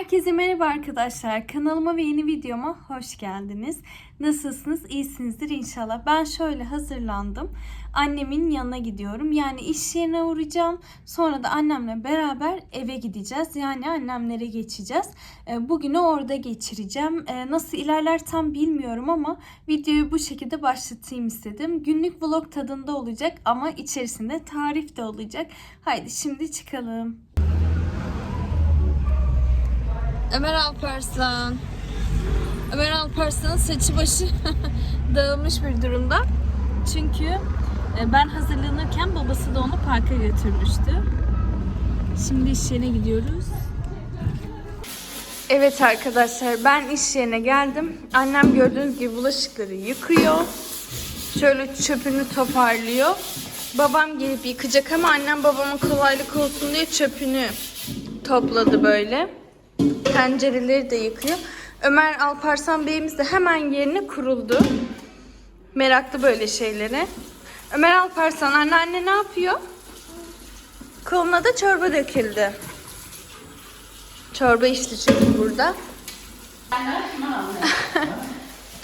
Herkese merhaba arkadaşlar. Kanalıma ve yeni videoma hoş geldiniz. Nasılsınız? İyisinizdir inşallah. Ben şöyle hazırlandım. Annemin yanına gidiyorum. Yani iş yerine uğrayacağım. Sonra da annemle beraber eve gideceğiz. Yani annemlere geçeceğiz. Ee, Bugünü orada geçireceğim. Ee, Nasıl ilerler tam bilmiyorum ama videoyu bu şekilde başlatayım istedim. Günlük vlog tadında olacak ama içerisinde tarif de olacak. Haydi şimdi çıkalım. Ömer Alparslan. Ömer Alparslan'ın saçı başı dağılmış bir durumda. Çünkü e, ben hazırlanırken babası da onu parka götürmüştü. Şimdi iş yerine gidiyoruz. Evet arkadaşlar ben iş yerine geldim. Annem gördüğünüz gibi bulaşıkları yıkıyor. Şöyle çöpünü toparlıyor. Babam gelip yıkacak ama annem babamın kolaylık olsun diye çöpünü topladı böyle. Tencereleri de yıkıyor. Ömer Alparslan Bey'imiz de hemen yerine kuruldu. Meraklı böyle şeylere. Ömer Alparslan anneanne ne yapıyor? Koluna da çorba döküldü. Çorba içti çünkü burada.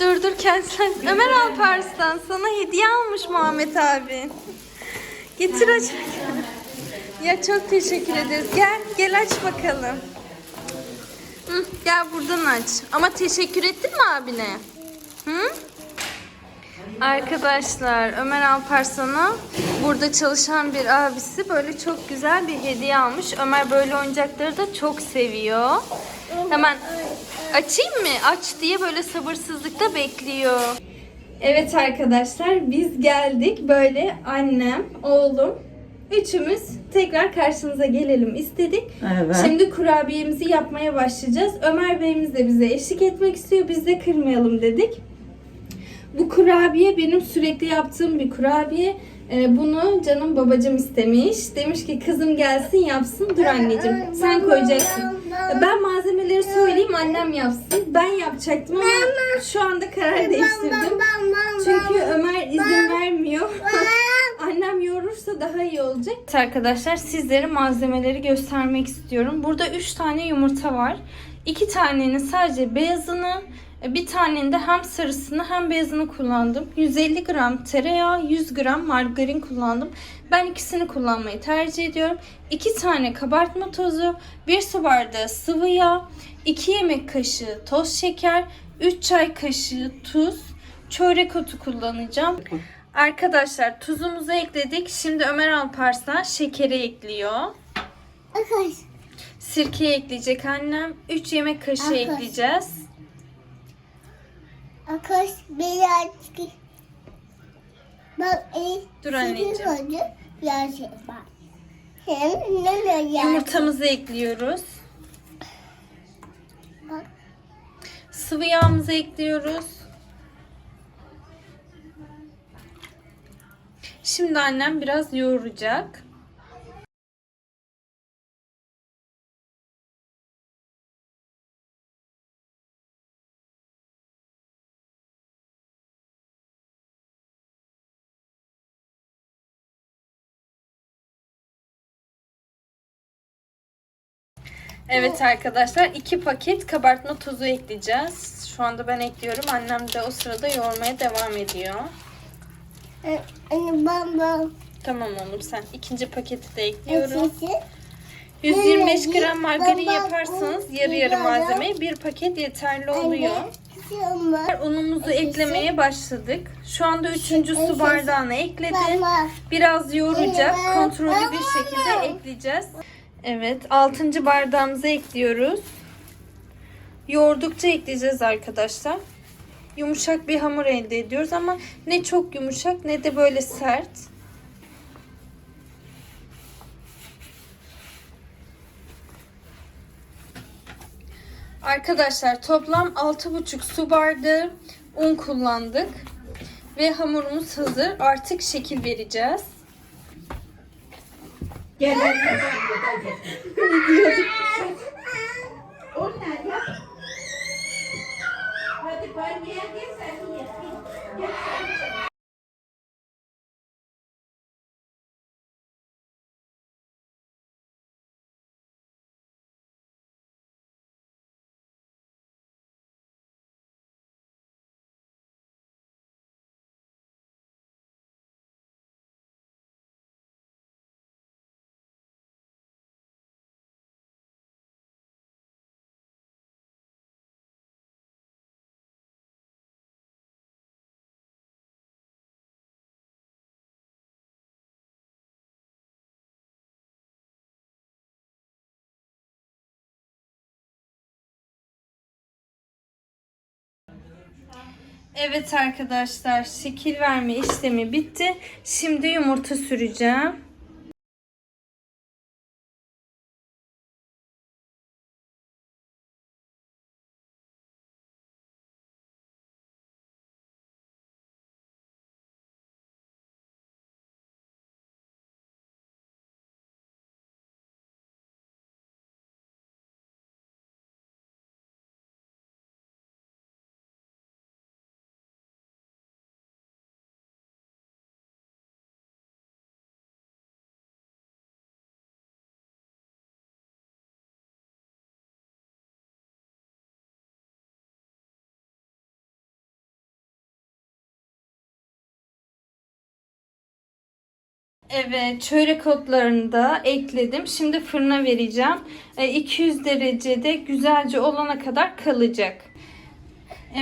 dur dur kendisi. Ömer Alparslan sana hediye almış Muhammed abi. Getir aç. Ya çok teşekkür ederiz. Gel gel aç bakalım. Gel buradan aç. Ama teşekkür ettin mi abine? Hı? Arkadaşlar Ömer Alparslan'a burada çalışan bir abisi böyle çok güzel bir hediye almış. Ömer böyle oyuncakları da çok seviyor. Hemen açayım mı? Aç diye böyle sabırsızlıkla bekliyor. Evet arkadaşlar biz geldik. Böyle annem, oğlum, üçümüz tekrar karşınıza gelelim istedik. Evet. Şimdi kurabiyemizi yapmaya başlayacağız. Ömer Bey'imiz de bize eşlik etmek istiyor. Biz de kırmayalım dedik. Bu kurabiye benim sürekli yaptığım bir kurabiye. Ee, bunu canım babacım istemiş. Demiş ki kızım gelsin yapsın. Dur anneciğim sen koyacaksın. Ben malzemeleri söyleyeyim annem yapsın. Ben yapacaktım ama şu anda karar değiştirdim. Çünkü Ömer izin vermiyor. Annem yoğurursa daha iyi olacak. Evet arkadaşlar sizlere malzemeleri göstermek istiyorum. Burada 3 tane yumurta var. 2 tanenin sadece beyazını, bir tanenin de hem sarısını hem beyazını kullandım. 150 gram tereyağı, 100 gram margarin kullandım. Ben ikisini kullanmayı tercih ediyorum. 2 tane kabartma tozu, 1 su bardağı sıvı yağ, 2 yemek kaşığı toz şeker, 3 çay kaşığı tuz, çörek otu kullanacağım. Arkadaşlar tuzumuzu ekledik. Şimdi Ömer Alparslan şekeri ekliyor. Sirke ekleyecek annem. 3 yemek kaşığı Arkadaş. ekleyeceğiz. Arkadaş birazcık bak iyi. Dur anneciğim. Biraz şey bak. Hem ne ne ya? Yumurtamızı ekliyoruz. Bak. Sıvı yağımızı ekliyoruz. Şimdi annem biraz yoğuracak. Evet arkadaşlar iki paket kabartma tozu ekleyeceğiz. Şu anda ben ekliyorum. Annem de o sırada yoğurmaya devam ediyor. Ee, Anne ben ben. Tamam oğlum sen ikinci paketi de ekliyorum. Sesi. 125 gram margarin yaparsanız yarı yarı malzemeye bir paket yeterli oluyor. Unumuzu eklemeye başladık. Şu anda üçüncü su bardağına ekledim. Baba. Biraz yoğuracak. Kontrollü bir şekilde ekleyeceğiz. Evet, altıncı bardağımıza ekliyoruz. Yoğurdukça ekleyeceğiz arkadaşlar. Yumuşak bir hamur elde ediyoruz ama ne çok yumuşak ne de böyle sert. Arkadaşlar toplam 6,5 su bardağı un kullandık. Ve hamurumuz hazır. Artık şekil vereceğiz. Gel. Onlar yap. Hadi banyoya gel sen yap. Gel sen. Evet arkadaşlar şekil verme işlemi bitti. Şimdi yumurta süreceğim. Evet, çörek otlarını da ekledim. Şimdi fırına vereceğim. E, 200 derecede güzelce olana kadar kalacak.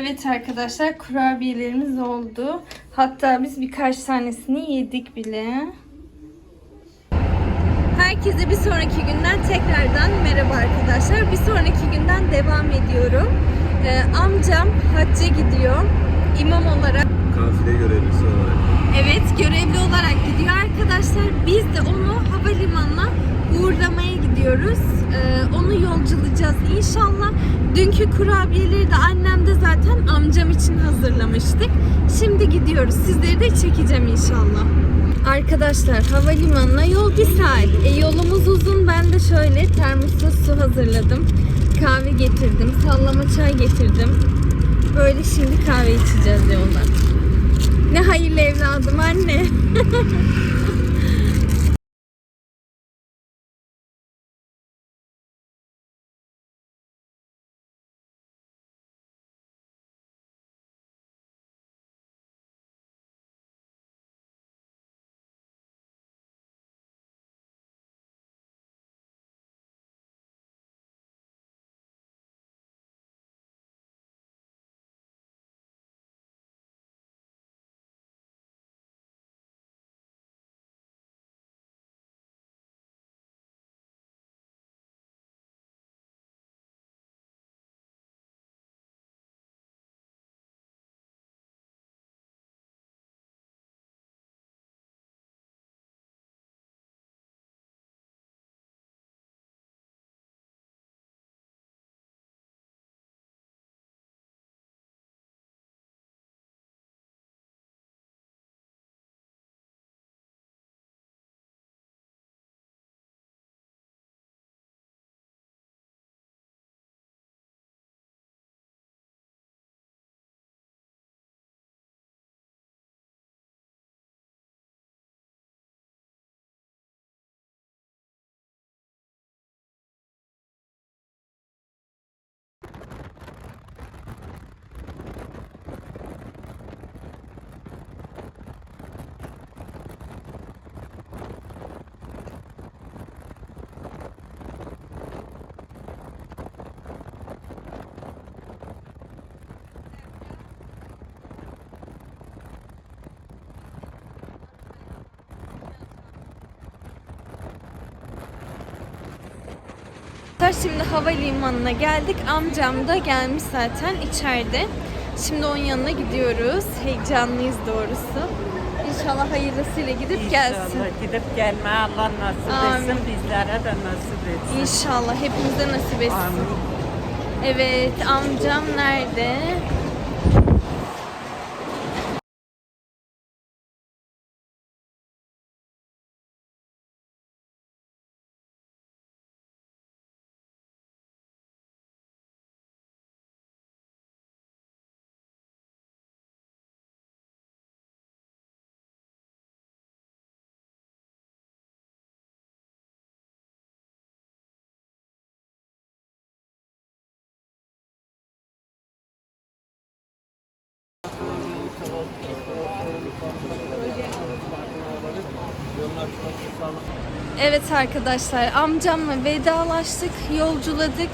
Evet arkadaşlar, kurabiyelerimiz oldu. Hatta biz birkaç tanesini yedik bile. Herkese bir sonraki günden tekrardan merhaba arkadaşlar. Bir sonraki günden devam ediyorum. E, amcam hacca gidiyor. İmam olarak Kafile görevlisi olarak. Evet görevli olarak gidiyor arkadaşlar. Biz de onu havalimanına uğurlamaya gidiyoruz. Ee, onu yolculayacağız inşallah. Dünkü kurabiyeleri de annem de zaten amcam için hazırlamıştık. Şimdi gidiyoruz. Sizleri de çekeceğim inşallah. Arkadaşlar havalimanına yol bir saat. E, yolumuz uzun. Ben de şöyle termosla su hazırladım. Kahve getirdim. Sallama çay getirdim. Böyle şimdi kahve içeceğiz yolda. Ne hayırlı evladım anne. Şimdi havalimanına geldik. Amcam da gelmiş zaten içeride. Şimdi onun yanına gidiyoruz. Heyecanlıyız doğrusu. İnşallah hayırlısıyla gidip gelsin. İnşallah gidip gelme Allah nasip Amin. etsin bizlere de nasip etsin. İnşallah hepimize nasip etsin. Amin. Evet amcam nerede? Evet arkadaşlar amcamla vedalaştık, yolculadık.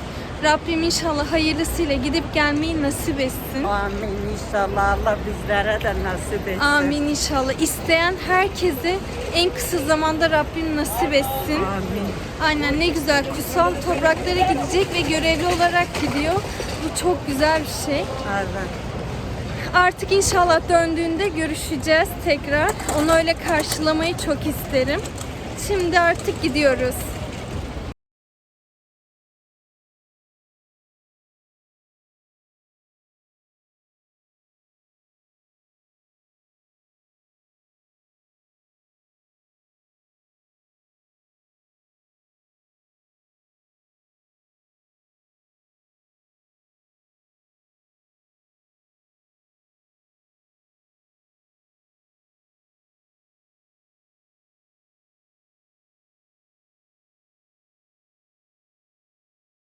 Rabbim inşallah hayırlısıyla gidip gelmeyi nasip etsin. Amin inşallah Allah bizlere de nasip etsin. Amin inşallah. İsteyen herkese en kısa zamanda Rabbim nasip etsin. Amin. Aynen ne güzel kutsal topraklara gidecek ve görevli olarak gidiyor. Bu çok güzel bir şey. Evet. Artık inşallah döndüğünde görüşeceğiz tekrar. Onu öyle karşılamayı çok isterim. Şimdi artık gidiyoruz.